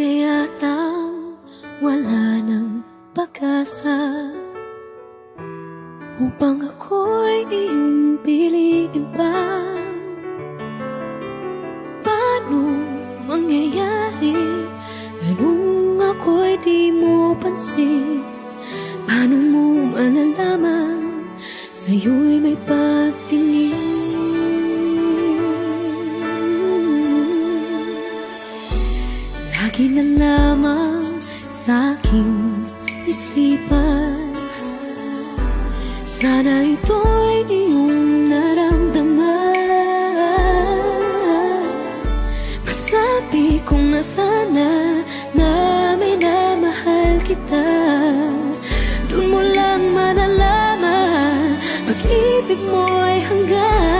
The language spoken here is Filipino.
kayatang wala ng pag-asa Upang ako'y iyong piliin pa. Paano mangyayari? Ganung ako'y di mo pansin? Paano mo malalaman? Sa'yo'y may pagtingin Lagi na lamang sa aking isipan. Sana ito'y iyong naramdaman. Masabi kong nasana na minamahal kita. Doon mo lang malalaman Pag-ibig mo ay hanggang